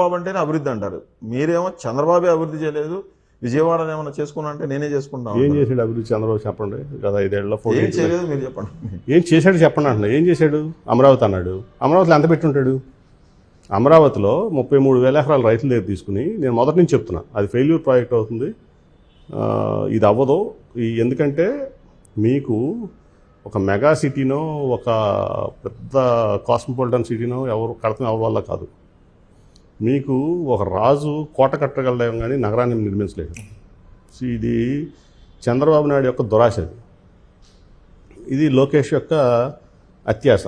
చంద్రబాబు అంటేనే అభివృద్ధి అంటారు. మీరేమో చంద్రబాబు అభివృద్ధి చేయలేదు విజయవాడ ఏమైనా చేసుకున్నా అంటే నేనే చేసుకుంటా ఏం చేశాడు అభివృద్ధి చంద్రబాబు చెప్పండి? గత ఐదేళ్ళలో ఫోర్ ఏం చేయలేదు మీరు చెప్పండి. ఏం చేశాడు చెప్పండి అంటున్నా. ఏం చేశాడు? అమరావతి అన్నాడు. అమరావతిలో ఎంత పెట్టుంటాడు? అమరావతిలో ముప్పై మూడు వేల ఎకరాల రైతుల దగ్గర తీసుకుని నేను మొదటి నుంచి చెప్తున్నా అది ఫెయిల్యూర్ ప్రాజెక్ట్ అవుతుంది. ఇది అవ్వదు. ఈ ఎందుకంటే మీకు ఒక మెగా సిటీనో ఒక పెద్ద కాస్మోపాలిటన్ సిటీనో ఎవరు కడతాం ఎవరి వల్ల కాదు. మీకు ఒక రాజు కోట కట్టగలడం కానీ నగరాన్ని నిర్మించలేదు. సో ఇది చంద్రబాబు నాయుడు యొక్క దురాశ ఇది. లోకేష్ యొక్క అత్యాశ.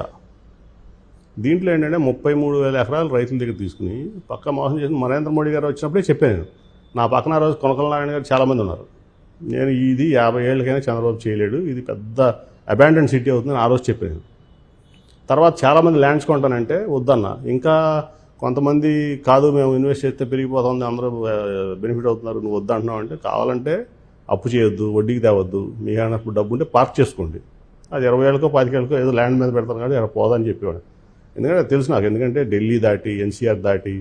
దీంట్లో ఏంటంటే ముప్పై మూడు వేల ఎకరాలు రైతుల దగ్గర తీసుకుని పక్క మోసం చేసిన నరేంద్ర మోడీ గారు వచ్చినప్పుడే చెప్పాను నేను. నా పక్కన ఆ రోజు కొనకల నారాయణ గారు చాలామంది ఉన్నారు. నేను ఇది యాభై ఏళ్ళకైనా చంద్రబాబు చేయలేడు. ఇది పెద్ద అబాండన్ సిటీ అవుతుందని ఆ రోజు చెప్పాను తర్వాత చాలామంది ల్యాండ్స్ కొంటానంటే వద్దన్న. ఇంకా కొంతమంది కాదు మేము ఇన్వెస్ట్ చేస్తే పెరిగిపోతుంది అందరూ బెనిఫిట్ అవుతున్నారు నువ్వు వద్దంటున్నావు అంటే కావాలంటే అప్పు చేయొద్దు వడ్డీకి తేవద్దు మీ అన్నప్పుడు డబ్బు ఉంటే పార్క్ చేసుకోండి. అది ఇరవై ఏళ్ళకో పాతికేళ్ళకో ఏదో ల్యాండ్ మీద పెడతారు కాబట్టి ఇక్కడ పోదని చెప్పేవాడు. ఎందుకంటే తెలుసు నాకు ఎందుకంటే ఢిల్లీ దాటి ఎన్సీఆర్ దాటి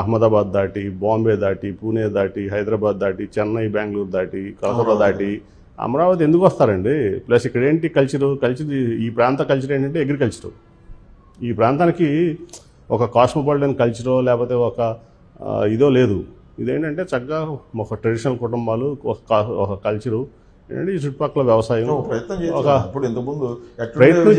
అహ్మదాబాద్ దాటి బాంబే దాటి పూణే దాటి హైదరాబాద్ దాటి చెన్నై బెంగళూరు దాటి కలకత్తా దాటి అమరావతి ఎందుకు వస్తారండి? ప్లస్ ఇక్కడ ఏంటి కల్చరు కల్చర్ ఈ ప్రాంత కల్చర్ ఏంటంటే అగ్రికల్చర్ ఈ ప్రాంతానికి ఒక కాస్మోపాలిటన్ కల్చరో లేకపోతే ఒక ఇదో లేదు. ఇదేంటంటే చక్కగా ఒక ట్రెడిషనల్ కుటుంబాలు ఒక కల్చరు ఏంటంటే ఈ చుట్టుపక్కల వ్యవసాయం. ప్రయత్నం ఒక-. ఇప్పుడు ఇంతకుముందు ప్రయత్నం మీరు?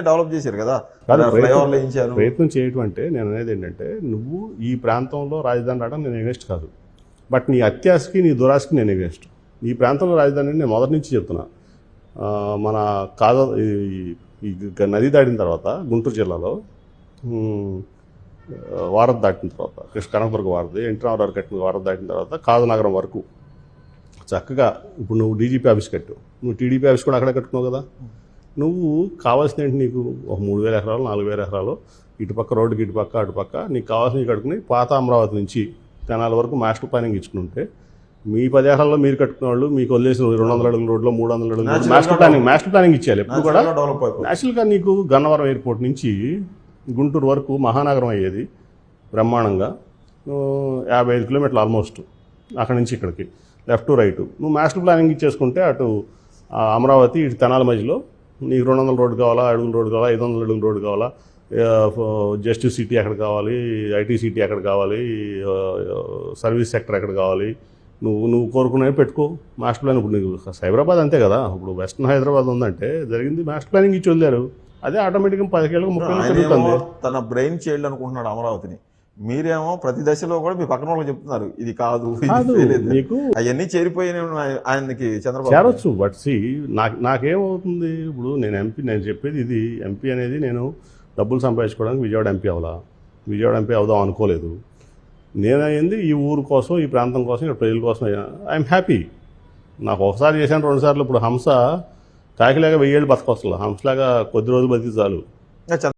డెవలప్ చేశారు కదా. ప్రయత్నం- చేయటం అంటే నేను అనేది ఏంటంటే నువ్వు ఈ ప్రాంతంలో రాజధాని రావడం నేను ఎగెస్ట్ కాదు. బట్ నీ అత్యాశకి నీ దురాశకి నేను ఎగెస్ట్ ఈ ప్రాంతంలో రాజధాని నేను మొదటి నుంచి చెప్తున్నా. మన కాద ఈ- నది దాటిన తర్వాత గుంటూరు జిల్లాలో ఉమ్, దాటిన తర్వాత కృష్ణ కనకపురకు వారధి ఎన్టీ రామారావు కట్టిన వారధి దాటిన తర్వాత కాదనగరం వరకు చక్కగా ఇప్పుడు నువ్వు డీజీపీ ఆఫీస్ కట్టు నువ్వు టీడీపీ ఆఫీస్ కూడా అక్కడే కట్టుకున్నావు కదా. నువ్వు కావాల్సిన ఏంటి నీకు? ఒక మూడు వేల ఎకరాలు నాలుగు వేల ఎకరాలు ఇటుపక్క రోడ్డుకి ఇటుపక్క అటుపక్క నీకు కావాల్సినవి కట్టుకుని పాత అమరావతి నుంచి తెనాల వరకు మాస్టర్ ప్లానింగ్ ఇచ్చుకుంటే మీ పది ఎకరాల్లో మీరు కట్టుకున్న వాళ్ళు మీకు వదిలేసిన రెండు వందల అడుగుల రోడ్లో మూడు వందల అడుగుల మాస్టర్ ప్లానింగ్ మాస్టర్ ప్లానింగ్ ఇచ్చేయాలి. ఎప్పుడు కూడా నేషనల్గా నీకు గన్నవరం ఎయిర్పోర్ట్ నుంచి గుంటూరు వరకు మహానగరం అయ్యేది బ్రహ్మాండంగా. యాభై ఐదు కిలోమీటర్లు ఆల్మోస్ట్ అక్కడి నుంచి ఇక్కడికి. లెఫ్ట్ టు రైట్ నువ్వు మాస్టర్ ప్లానింగ్ ఇచ్చేసుకుంటే అటు అమరావతి ఇటు తెనాల మధ్యలో నీకు రెండు వందల రోడ్డు కావాలా అడుగుల రోడ్డు కావాలా ఐదు వందల అడుగుల రోడ్డు కావాలా జస్టిస్ సిటీ ఎక్కడ కావాలి ఐటీ సిటీ ఎక్కడ కావాలి సర్వీస్ సెక్టర్ ఎక్కడ కావాలి నువ్వు నువ్వు కోరుకునేవి పెట్టుకో. మాస్టర్ ప్లాన్ ఇప్పుడు నీకు సైబరాబాద్ అంతే కదా. ఇప్పుడు వెస్ట్రన్ హైదరాబాద్ ఉందంటే జరిగింది మాస్టర్ ప్లానింగ్ ఇచ్చి వదిలేరు. అదే ఆటోమేటిక్గా పదిహేళ్ళకి ముప్పై తన బ్రెయిన్ చైల్డ్ అనుకుంటున్నాడు అమరావతిని. మీరేమో ప్రతి దశలో కూడా మీ పక్కన వాళ్ళకి చెప్తున్నారు ఇది కాదు. నీకు అవన్నీ చేరిపోయిన ఆయనకి చంద్రబాబు. చేరొచ్చు బట్ సి నాకు నాకేమవుతుంది? ఇప్పుడు నేను ఎంపీ నేను చెప్పేది ఇది. ఎంపీ అనేది నేను డబ్బులు సంపాదించుకోవడానికి విజయవాడ ఎంపీ అవ్వాలా? విజయవాడ ఎంపీ అవుదాం అనుకోలేదు. నేనైంది ఈ ఊరు కోసం ఈ ప్రాంతం కోసం ఇక్కడ ప్రజల కోసం ఐఎమ్ హ్యాపీ నాకు ఒకసారి చేశాను రెండుసార్లు. ఇప్పుడు హంస కాకిలాగా వెయ్యేళ్ళు బతకొస్తలే హంసలాగా కొద్ది రోజులు బతికి చాలు.